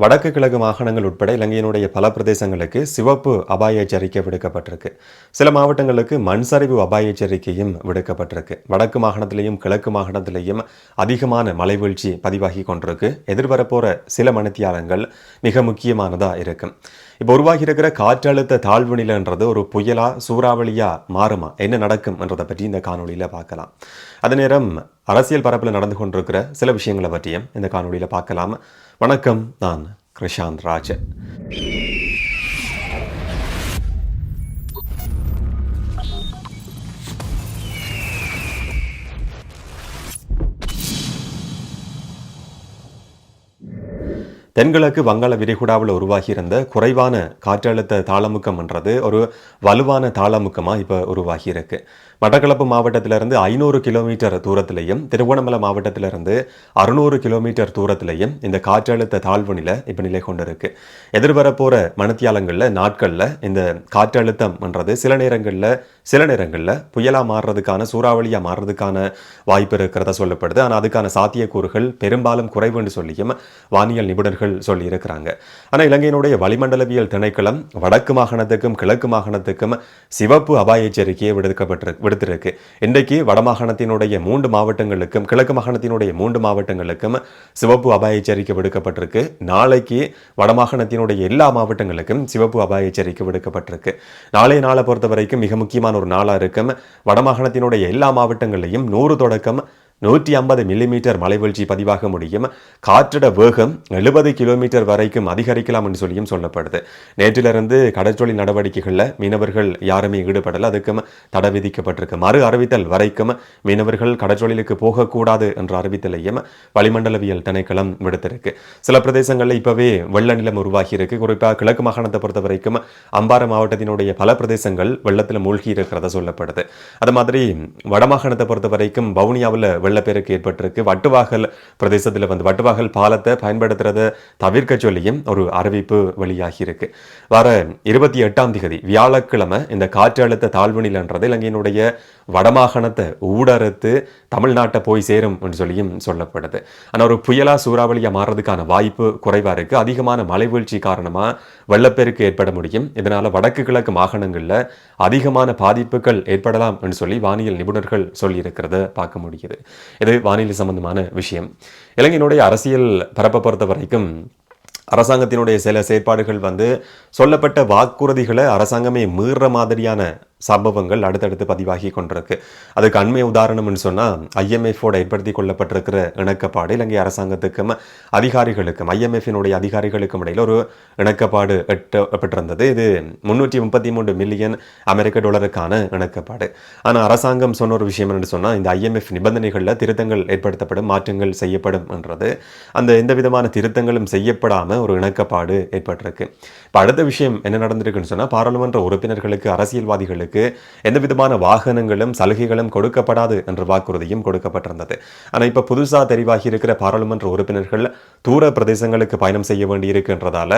வடக்கு கிழக்கு மாகாணங்கள் உட்பட இலங்கையினுடைய பல பிரதேசங்களுக்கு சிவப்பு அபாய எச்சரிக்கை விடுக்கப்பட்டிருக்கு. சில மாவட்டங்களுக்கு மண் சரிவு அபாய எச்சரிக்கையும் விடுக்கப்பட்டிருக்கு. வடக்கு மாகாணத்திலையும் கிழக்கு மாகாணத்திலையும் அதிகமான மழை வீழ்ச்சி பதிவாகி கொண்டிருக்கு. எதிர்வரப்போற சில மணித்தியாலங்கள் மிக முக்கியமானதா இருக்கும். இப்போ உருவாகி இருக்கிற காற்றழுத்த தாழ்வு நிலைன்றது ஒரு புயலா சூறாவளியா மாறுமா? என்ன நடக்கும் என்றதை பற்றி இந்த காணொலியில் பார்க்கலாம். அதே நேரம் அரசியல் பரப்பில் நடந்து கொண்டிருக்கிற சில விஷயங்களை பற்றியும் இந்த காணொலியில் பார்க்கலாம். வணக்கம் நான் கிருஷாந்த் ராஜன். தென்கிழக்கு வங்காள விரிகுடாவில் உருவாகியிருந்த குறைவான காற்றழுத்த தாளமுக்கம் என்றது ஒரு வலுவான தாளமுக்கமாக இப்போ உருவாகி இருக்கு மட்டக்களப்பு மாவட்டத்திலிருந்து ஐநூறு கிலோமீட்டர் தூரத்திலையும் திருவோணமலை மாவட்டத்திலிருந்து அறுநூறு கிலோமீட்டர் தூரத்திலையும் இந்த காற்றழுத்த தாழ்வு நிலை இப்போ நிலை கொண்டிருக்கு. எதிர்வரப்போகிற மணத்தியாலங்களில் நாட்களில் இந்த காற்றழுத்தம் என்றது சில நேரங்களில் சில நேரங்களில் புயலாக மாறுறதுக்கான சூறாவளியாக மாறுறதுக்கான வாய்ப்பு இருக்கிறதா சொல்லப்படுது. ஆனால் அதுக்கான சாத்தியக்கூறுகள் பெரும்பாலும் குறைவுன்னு சொல்லியும் வானியல் நிபுணர்கள் சொல்லியிருக்கிறாங்க. ஆனால் இலங்கையினுடைய வளிமண்டலவியல் திணைக்களம் வடக்கு மாகாணத்துக்கும் கிழக்கு மாகாணத்துக்கும் சிவப்பு அபாய எச்சரிக்கையை விடுக்கப்பட்டிருக்கு விடுத்திருக்கு. இன்றைக்கு வடமாகாணத்தினுடைய மூன்று மாவட்டங்களுக்கும் கிழக்கு மாகாணத்தினுடைய மூன்று மாவட்டங்களுக்கும் சிவப்பு அபாய எச்சரிக்கை விடுக்கப்பட்டிருக்கு. நாளைக்கு வடமாகாணத்தினுடைய எல்லா மாவட்டங்களுக்கும் சிவப்பு அபாய எச்சரிக்கை விடுக்கப்பட்டிருக்கு. நாளைய நாளை பொறுத்த வரைக்கும் மிக முக்கியமான ஒரு நாளாக இருக்கும். வடமாகாணத்தினுடைய எல்லா மாவட்டங்களையும் நூறு தொடக்கம் நூற்றி ஐம்பது மில்லிமீட்டர் மலைவீழ்ச்சி பதிவாக முடியும். காற்றட வேகம் எழுபது கிலோமீட்டர் வரைக்கும் அதிகரிக்கலாம் என்று சொல்லியும் சொல்லப்படுது. நேற்றிலிருந்து கடற்றொழில் நடவடிக்கைகளில் மீனவர்கள் யாருமே ஈடுபடல. அதுக்கும் தடை விதிக்கப்பட்டிருக்கு. மறு அறிவித்தல் வரைக்கும் மீனவர்கள் கடற்றொழிலுக்கு போகக்கூடாது என்ற அறிவித்தலையும் வளிமண்டலவியல் திணைக்களம் விடுத்திருக்கு. சில பிரதேசங்களில் இப்போவே வெள்ள நிலம் உருவாகி இருக்கு குறிப்பாக கிழக்கு மாகாணத்தை பொறுத்த வரைக்கும் அம்பாறை மாவட்டத்தினுடைய பல பிரதேசங்கள் வெள்ளத்தில் மூழ்கி இருக்கிறத சொல்லப்படுது. அது மாதிரி வடமாகாணத்தை பொறுத்த வரைக்கும் வவுனியாவில் வெள்ளப்பெருக்கு ஏற்பட்டிருக்கு. வட்டுவாகல் பிரதேசத்தில் வந்து வட்டுவாகல் பாலத்தை பயன்படுத்துறதை தவிர்க்க சொல்லியும் ஒரு அறிவிப்பு வெளியாகி இருக்கு வர இருபத்தி எட்டாம் திகதி வியாழக்கிழமை இந்த காற்றழுத்த தாழ்வு நிலைன்றது இலங்கையினுடைய வடமாகாணத்தை ஊடறுத்து தமிழ்நாட்டை போய் சேரும் என்று சொல்லியும் சொல்லப்படுது. ஆனால் ஒரு புயலா சூறாவளியாக மாறுறதுக்கான வாய்ப்பு குறைவாக இருக்குது அதிகமான மழை வீழ்ச்சி காரணமாக வெள்ளப்பெருக்கு ஏற்பட முடியும். இதனால் வடக்கு கிழக்கு மாகாணங்களில் அதிகமான பாதிப்புகள் ஏற்படலாம் என்று சொல்லி வானியல் நிபுணர்கள் சொல்லியிருக்கிறத பார்க்க முடியுது. இது வானிலை சம்பந்தமான விஷயம். இலங்கையினுடைய அரசியல் பரப்பை பொறுத்த வரைக்கும் அரசாங்கத்தினுடைய சில செயற்பாடுகள் வந்து சொல்லப்பட்ட வாக்குறுதிகளை அரசாங்கமே மீறுற மாதிரியான சம்பவங்கள் அடுத்தடுத்து பதிவாகி கொண்டிருக்கு. அதுக்கு அண்மை உதாரணம்னு சொன்னால் ஐஎம்எஃபோட ஏற்படுத்தி கொள்ளப்பட்டிருக்கிற இணக்கப்பாடு இலங்கை அரசாங்கத்துக்கும் அதிகாரிகளுக்கும் ஐஎம்எஃபினுடைய அதிகாரிகளுக்கும் இடையில் ஒரு இணக்கப்பாடு எட்டப்பட்டிருந்தது இது முன்னூற்றி முப்பத்தி மூன்று மில்லியன் அமெரிக்க டாலருக்கான இணக்கப்பாடு. ஆனால் அரசாங்கம் சொன்ன ஒரு விஷயம் என்று சொன்னால் இந்த ஐஎம்எஃப் நிபந்தனைகளில் திருத்தங்கள் ஏற்படுத்தப்படும் மாற்றங்கள் செய்யப்படும் என்றது. அந்த எந்த விதமான திருத்தங்களும் செய்யப்படாமல் ஒரு இணக்கப்பாடு ஏற்பட்டிருக்கு. இப்போ அடுத்த விஷயம் என்ன நடந்திருக்குன்னு சொன்னால் பாராளுமன்ற உறுப்பினர்களுக்கு அரசியல்வாதிகளுக்கு அவர்களுக்கு எந்த விதமான வாகனங்களும் சலுகைகளும் கொடுக்கப்படாது என்ற வாக்குறுதியும் கொடுக்கப்பட்டிருந்தது. ஆனால் இப்போ புதுசாக தெரிவாகி இருக்கிற பாராளுமன்ற உறுப்பினர்கள் தூர பிரதேசங்களுக்கு பயணம் செய்ய வேண்டியிருக்கின்றதால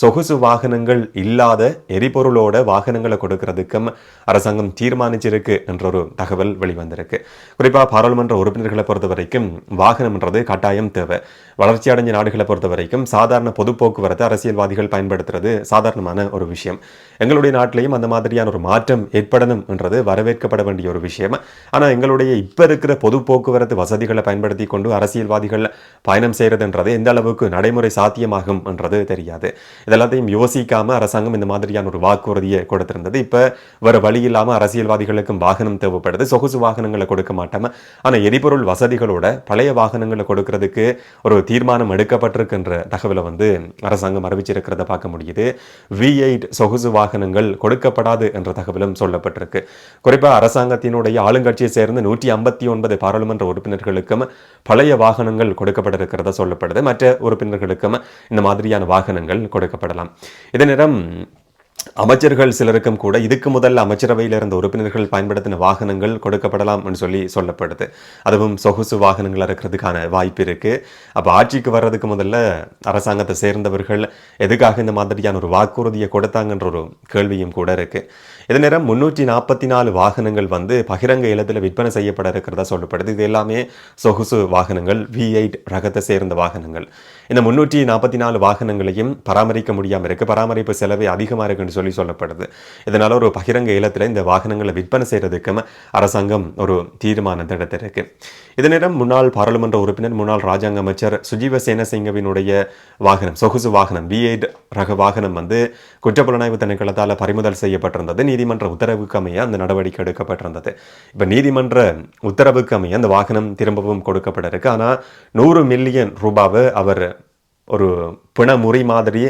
சொகுசு வாகனங்கள் இல்லாத எரிபொருளோட வாகனங்களை கொடுக்கறதுக்கும் அரசாங்கம் தீர்மானிச்சிருக்கு என்ற ஒரு தகவல் வெளிவந்திருக்கு. குறிப்பாக பாராளுமன்ற உறுப்பினர்களை பொறுத்த வரைக்கும் வாகனம்ன்றது கட்டாயம் தேவை. வளர்ச்சி அடைஞ்ச நாடுகளை பொறுத்த வரைக்கும் சாதாரண பொது போக்குவரத்து அரசியல்வாதிகள் பயன்படுத்துறது சாதாரணமான ஒரு விஷயம். எங்களுடைய நாட்டிலையும் அந்த மாதிரியான ஒரு மாற்றம் ஏற்படணும் என்றது வரவேற்கப்பட வேண்டிய ஒரு விஷயம். ஆனால் எங்களுடைய இப்போ இருக்கிற பொது போக்குவரத்து வசதிகளை பயன்படுத்தி கொண்டு அரசியல்வாதிகள் பயணம் செய்கிறதுன்றது எந்த அளவுக்கு நடைமுறை சாத்தியமாகும் என்றது தெரியாது. இதெல்லாத்தையும் யோசிக்காமல் அரசாங்கம் இந்த மாதிரியான ஒரு வாக்குறுதியை கொடுத்திருந்தது. இப்போ வேறு வழி இல்லாமல் அரசியல்வாதிகளுக்கும் வாகனம் தேவைப்படுது. சொகுசு வாகனங்களை கொடுக்க மாட்டாமல் ஆனால் எரிபொருள் வசதிகளோட பழைய வாகனங்களை கொடுக்கறதுக்கு ஒரு தீர்மானம் எடுக்கப்பட்டிருக்கின்ற தகவலை வந்து அரசாங்கம் அறிவிச்சிருக்கிறத பார்க்க முடியுது. வி எயிட் சொகுசு வாகனங்கள் கொடுக்கப்படாது என்ற தகவலும் சொல்லப்பட்டிருக்கு. குறிப்பாக அரசாங்கத்தினுடைய ஆளுங்கட்சியை சேர்ந்து நூற்றி ஐம்பத்தி ஒன்பது பாராளுமன்ற உறுப்பினர்களுக்கும் பழைய வாகனங்கள் கொடுக்கப்பட இருக்கிறத சொல்லப்படுது. மற்ற உறுப்பினர்களுக்கும் இந்த மாதிரியான வாகனங்கள் கொடுக்கப்படலாம் இதே நேரம் அமைச்சர்கள் சிலருக்கும் கூட இதுக்கு முதல்ல அமைச்சரவையில் இருந்த உறுப்பினர்கள் பயன்படுத்தின வாகனங்கள் கொடுக்கப்படலாம் சொல்லி சொல்லப்படுது. அதுவும் சொகுசு வாகனங்கள் இருக்கிறதுக்கான வாய்ப்பு இருக்கு. அப்போ ஆட்சிக்கு வர்றதுக்கு முதல்ல அரசாங்கத்தை சேர்ந்தவர்கள் எதுக்காக இந்த மாதிரியான ஒரு வாக்குறுதியை கொடுத்தாங்கன்ற ஒரு கேள்வியும் கூட இருக்கு. இதே நேரம் முன்னூற்றி நாற்பத்தி நாலு வாகனங்கள் வந்து பகிரங்க இல்லத்தில் விற்பனை செய்யப்பட இருக்கிறதா சொல்லப்படுது. இது எல்லாமே சொகுசு வாகனங்கள் வி எயிட் ரகத்தை சேர்ந்த வாகனங்கள். இந்த முன்னூற்றி நாற்பத்தி நாலு வாகனங்களையும் பராமரிக்க முடியாமல் இருக்கு. பராமரிப்பு செலவு அதிகமாக இருக்குன்னு சொல்லி சொல்லப்படுது. இதனால ஒரு பகிரங்க இலத்தில் இந்த வாகனங்களை விற்பனை செய்யறதுக்கும் அரசாங்கம் ஒரு தீர்மானத்தை எடுத்திருக்கு இதே நேரம் முன்னாள் பாராளுமன்ற உறுப்பினர் முன்னாள் ராஜாங்க அமைச்சர் சுஜீவ சேனசிங்கவினுடைய வாகனம் சொகுசு வாகனம் வி ரக வாகனம் வந்து குற்றப்புலனாய்வு திணைக்களத்தால் பறிமுதல் செய்யப்பட்டிருந்தது. நீதிமன்ற உத்தரவுக்கு அமைய அந்த நடவடிக்கை எடுக்கப்பட்டிருந்தது. இப்போ நீதிமன்ற உத்தரவுக்கு அமைய அந்த வாகனம் திரும்பவும் கொடுக்கப்பட இருக்கு ஆனால் நூறு மில்லியன் ரூபாவை அவர் ஒரு பிணமுறை மாதிரி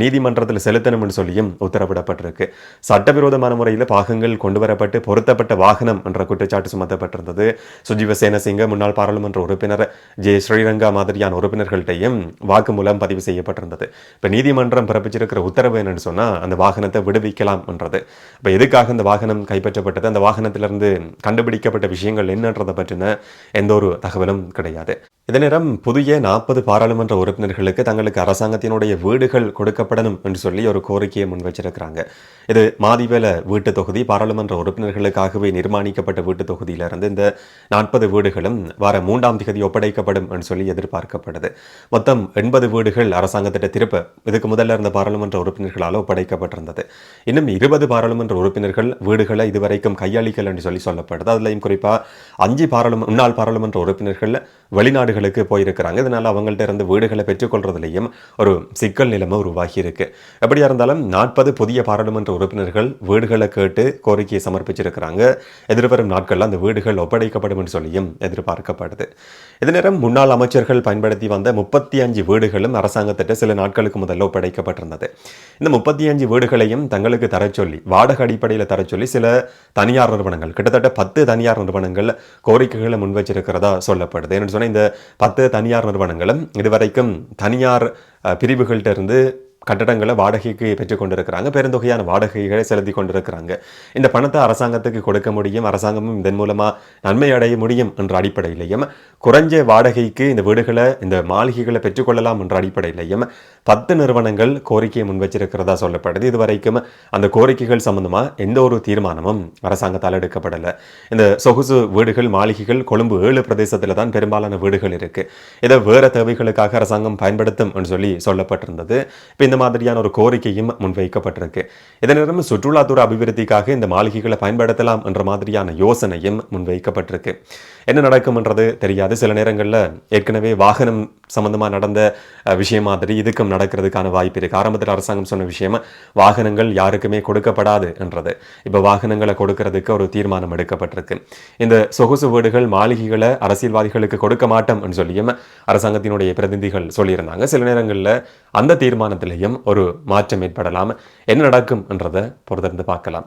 நீதிமன்றத்தில் செலுத்தணும்னு சொல்லியும் உத்தரவிடப்பட்டிருக்கு. சட்டவிரோதமான முறையில் பாகங்கள் கொண்டு வரப்பட்டு பொருத்தப்பட்ட வாகனம் என்ற குற்றச்சாட்டு சுமத்தப்பட்டிருந்தது. சுஜீவ சேனசிங்க முன்னாள் பாராளுமன்ற உறுப்பினர் ஜே ஸ்ரீரங்கா மாதிரியான உறுப்பினர்கள்ட்டையும் வாக்குமூலம் பதிவு செய்யப்பட்டிருந்தது. இப்போ நீதிமன்றம் பிறப்பிச்சிருக்கிற உத்தரவு என்னன்னு சொன்னால் அந்த வாகனத்தை விடுவிக்கலாம் என்றது. இப்போ எதுக்காக இந்த வாகனம் கைப்பற்றப்பட்டது? அந்த வாகனத்திலிருந்து கண்டுபிடிக்கப்பட்ட விஷயங்கள் என்னன்றதை பற்றின எந்த ஒரு தகவலும் கிடையாது. இதே நேரம் புதிய நாற்பது பாராளுமன்ற உறுப்பினர்களுக்கு தங்களுக்கு அரசாங்கத்தினுடைய வீடுகள் கொடுக்கப்படணும் என்று சொல்லி ஒரு கோரிக்கையை முன் வச்சிருக்கிறாங்க. இது மாதிவேல வீட்டு தொகுதி பாராளுமன்ற உறுப்பினர்களுக்காகவே நிர்மாணிக்கப்பட்ட வீட்டு தொகுதியிலிருந்து இந்த நாற்பது வீடுகளும் வார மூன்றாம் திகதி ஒப்படைக்கப்படும் என்று சொல்லி எதிர்பார்க்கப்படுது. மொத்தம் எண்பது வீடுகள் அரசாங்கத்திட்ட திருப்ப இதுக்கு முதல்ல இருந்த பாராளுமன்ற உறுப்பினர்களால் ஒப்படைக்கப்பட்டிருந்தது. இன்னும் இருபது பாராளுமன்ற உறுப்பினர்கள் வீடுகளை இதுவரைக்கும் கையாளிக்கல் என்று சொல்லி சொல்லப்படுது. அதுலையும் குறிப்பாக அஞ்சு பாராளும முன்னாள் பாராளுமன்ற உறுப்பினர்கள் வெளிநாடுகளுக்கு போயிருக்கிறாங்க. இதனால் அவங்கள்ட்ட இருந்து வீடுகளை பெற்றுக்கொள்றதுலையும் ஒரு சிக்கல் நிலைமை உருவாகி இருக்கு எப்படியா இருந்தாலும் நாற்பது புதிய பாராளுமன்ற உறுப்பினர்கள் வீடுகளை கேட்டு கோரிக்கையை சமர்ப்பிச்சிருக்கிறாங்க. எதிர்வரும் நாட்களில் அந்த வீடுகள் ஒப்படைக்கப்படும் என்று சொல்லியும் எதிர்பார்க்கப்படுது. இதே நேரம் முன்னாள் அமைச்சர்கள் பயன்படுத்தி வந்த முப்பத்தி அஞ்சு வீடுகளும் அரசாங்கத்திட்ட சில நாட்களுக்கு முதல்ல ஒப்படைக்கப்பட்டிருந்தது. இந்த முப்பத்தி அஞ்சு வீடுகளையும் தங்களுக்கு தரச்சொல்லி வாடகை அடிப்படையில் தரச்சொல்லி சில தனியார் நிறுவனங்கள் கிட்டத்தட்ட பத்து தனியார் நிறுவனங்கள் கோரிக்கைகளை முன்வச்சிருக்கிறதா சொல்லப்படுது. என்று சொன்னால் இந்த பத்து தனியார் நிறுவனங்களும் இதுவரைக்கும் தனியார் பிரிவுகள்கிட்ட இருந்து கட்டடங்களை வாடகைக்கு பெற்றுக் கொண்டிருக்கிறாங்க பெருந்தொகையான வாடகைகளை செலுத்தி கொண்டிருக்கிறாங்க இந்த பணத்தை அரசாங்கத்துக்கு கொடுக்க முடியும் அரசாங்கமும் இதன் மூலமாக நன்மை அடைய முடியும் என்ற அடிப்படையிலையும் குறைஞ்ச வாடகைக்கு இந்த வீடுகளை இந்த மாளிகைகளை பெற்றுக்கொள்ளலாம் என்ற அடிப்படையிலையும் பத்து நிறுவனங்கள் கோரிக்கையை முன் வச்சிருக்கிறதா சொல்லப்படுது. இதுவரைக்கும் அந்த கோரிக்கைகள் சம்பந்தமாக எந்த ஒரு தீர்மானமும் அரசாங்கத்தால் எடுக்கப்படலை. இந்த சொகுசு வீடுகள் மாளிகைகள் கொழும்பு ஏழு பிரதேசத்தில் தான் பெரும்பாலான வீடுகள் இருக்கு. இதை வேறு தேவைகளுக்காக அரசாங்கம் பயன்படுத்தும் என்று சொல்லி சொல்லப்பட்டிருந்தது. இப்போ இந்த மாதிரியான ஒரு கோரிக்கையும் முன்வைக்கப்பட்டிருக்கு. இதே நேரம் சுற்றுலாத்துறை அபிவிருத்திக்காக இந்த மாளிகைகளை பயன்படுத்தலாம் என்ற மாதிரியான யோசனையும் முன்வைக்கப்பட்டிருக்கு. என்ன நடக்கும்ன்றது தெரியாது. சில நேரங்களில் ஏற்கனவே வாகனம் சம்மந்தமாக நடந்த விஷயம் மாதிரி இதுக்கும் நடக்கிறதுக்கான வாய்ப்பு இருக்கு. ஆரம்பத்தில் அரசாங்கம் சொன்ன விஷயமா வாகனங்கள் யாருக்குமே கொடுக்கப்படாது என்றது இப்போ வாகனங்களை கொடுக்கறதுக்கு ஒரு தீர்மானம் எடுக்கப்பட்டிருக்கு. இந்த சொகுசு வீடுகள் மாளிகைகளை அரசியல்வாதிகளுக்கு கொடுக்க மாட்டோம் சொல்லியும் அரசாங்கத்தினுடைய பிரதிநிதிகள் சொல்லியிருந்தாங்க. சில நேரங்களில் அந்த தீர்மானத்திலையும் ஒரு மாற்றம் ஏற்படலாம். என்ன நடக்கும் என்றதை பொறுத்திருந்து பார்க்கலாம்.